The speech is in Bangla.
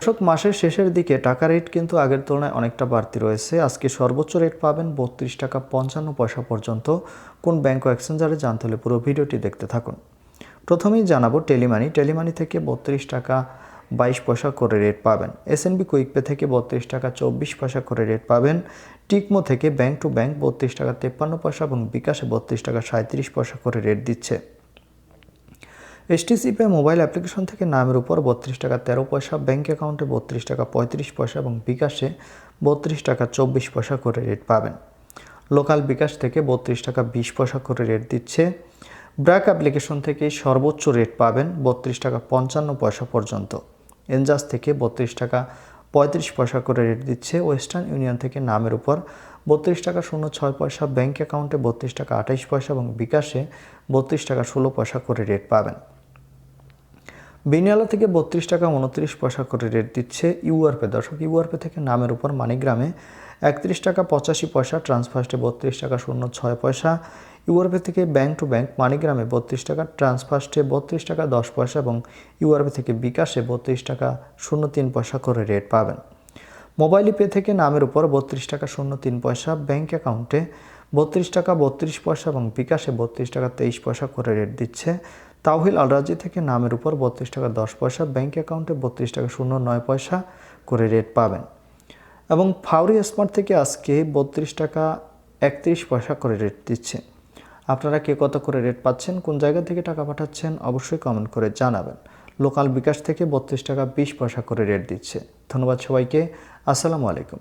দর্শক মাসের শেষের দিকে টাকা রেট কিন্তু আগের তুলনায় অনেকটা বাড়তি রয়েছে। আজকে সর্বোচ্চ রেট পাবেন বত্রিশ টাকা পঞ্চান্ন পয়সা পর্যন্ত। কোন ব্যাংক ও এক্সচেঞ্জারে জানতে হলে পুরো ভিডিওটি দেখতে থাকুন। প্রথমেই জানাব টেলিমানি। টেলিমানি থেকে বত্রিশ টাকা বাইশ পয়সা করে রেট পাবেন। এসএনবি কুইকপে থেকে বত্রিশ টাকা চব্বিশ পয়সা করে রেট পাবেন। টিকমো থেকে ব্যাংক টু ব্যাংক বত্রিশ টাকা তেপ্পান্ন পয়সা এবং বিকাশে বত্রিশ টাকা সাঁত্রিশ পয়সা করে রেট দিচ্ছে। এসটিসি পে মোবাইল অ্যাপ্লিকেশন থেকে নামের উপর বত্রিশ টাকা তেরো পয়সা ব্যাঙ্ক অ্যাকাউন্টে বত্রিশ টাকা পঁয়ত্রিশ পয়সা এবং বিকাশে বত্রিশ টাকা চব্বিশ পয়সা করে রেট পাবেন লোকাল বিকাশ থেকে বত্রিশ টাকা বিশ পয়সা করে রেট দিচ্ছে ব্র্যাক অ্যাপ্লিকেশন থেকে সর্বোচ্চ রেট পাবেন বত্রিশ টাকা পঞ্চান্ন পয়সা পর্যন্ত এনজাস থেকে বত্রিশ টাকা পঁয়ত্রিশ পয়সা করে রেট দিচ্ছে ওয়েস্টার্ন ইউনিয়ন থেকে নামের উপর বত্রিশ টাকা শূন্য ছয় পয়সা ব্যাঙ্ক অ্যাকাউন্টে বত্রিশ টাকা আঠাইশ পয়সা এবং বিকাশে বত্রিশ টাকা ষোলো পয়সা করে রেট পাবেন বিনিয়ালা থেকে বত্রিশ টাকা উনত্রিশ পয়সা করে রেট দিচ্ছে ইউআরপে দর্শক ইউআরপে থেকে নামের উপর মানিগ্রামে একত্রিশ টাকা পঁচাশি পয়সা, ট্রান্সফার্স্টে বত্রিশ টাকা শূন্য ছয় পয়সা। ইউআরপে থেকে ব্যাংক টু ব্যাংক মানিগ্রামে বত্রিশ টাকা, ট্রান্সফার্স্টে বত্রিশ টাকা দশ পয়সা এবং ইউআরপে থেকে বিকাশে বত্রিশ টাকা শূন্য তিন পয়সা করে রেট পাবেন। মোবাইল পে থেকে নামের উপর বত্রিশ টাকা শূন্য তিন পয়সা ব্যাংক অ্যাকাউন্টে বত্রিশ টাকা বত্রিশ পয়সা এবং বিকাশে বত্রিশ টাকা তেইশ পয়সা করে রেট দিচ্ছে। তাওহিল আলরাজি থেকে নামের উপর বত্রিশ টাকা দশ পয়সা ব্যাঙ্ক অ্যাকাউন্টে বত্রিশ টাকা শূন্য নয় পয়সা করে রেট পাবেন। এবং ফাউরি স্মার্ট থেকে আজকে বত্রিশ টাকা একত্রিশ পয়সা করে রেট দিচ্ছে। আপনারা কে কত করে রেট পাচ্ছেন, কোন জায়গা থেকে টাকা পাঠাচ্ছেন, অবশ্যই কমেন্ট করে জানাবেন। লোকাল বিকাশ থেকে বত্রিশ টাকা বিশ পয়সা করে রেট দিচ্ছে। ধন্যবাদ সবাইকে। আসসালামু আলাইকুম।